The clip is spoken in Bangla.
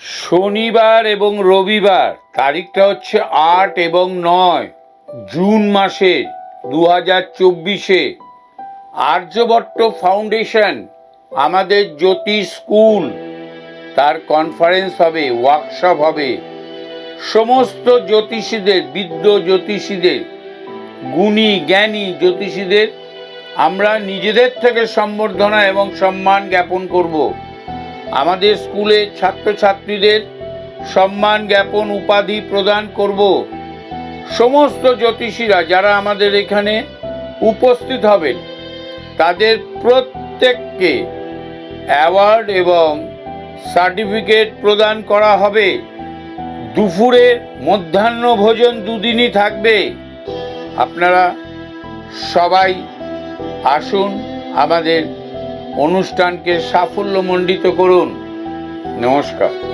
শনিবার এবং রবিবার, তারিখটা হচ্ছে আট এবং নয়, জুন মাসে দু হাজার চব্বিশে। আর্যভট্ট ফাউন্ডেশন, আমাদের জ্যোতি স্কুল, তার কনফারেন্স হবে ওয়ার্কশপ হবে। সমস্ত জ্যোতিষীদের বিদ্য জ্যোতিষীদের, গুণী, জ্ঞানী জ্যোতিষীদের, আমরা নিজেদের থেকে সম্বর্ধনা এবং সম্মান জ্ঞাপন করব। আমাদের স্কুলে ছাত্রছাত্রীদের সম্মান জ্ঞাপন উপাধি প্রদান করব। সমস্ত জ্যোতিষীরা যারা আমাদের এখানে উপস্থিত হবেন, তাদের প্রত্যেককে অ্যাওয়ার্ড এবং সার্টিফিকেট প্রদান করা হবে। দুপুরের মধ্যাহ্ন ভোজন দুদিনই থাকবে। আপনারা সবাই আসুন আমাদের অনুষ্ঠানকে সাফল্যমণ্ডিত করুন। নমস্কার।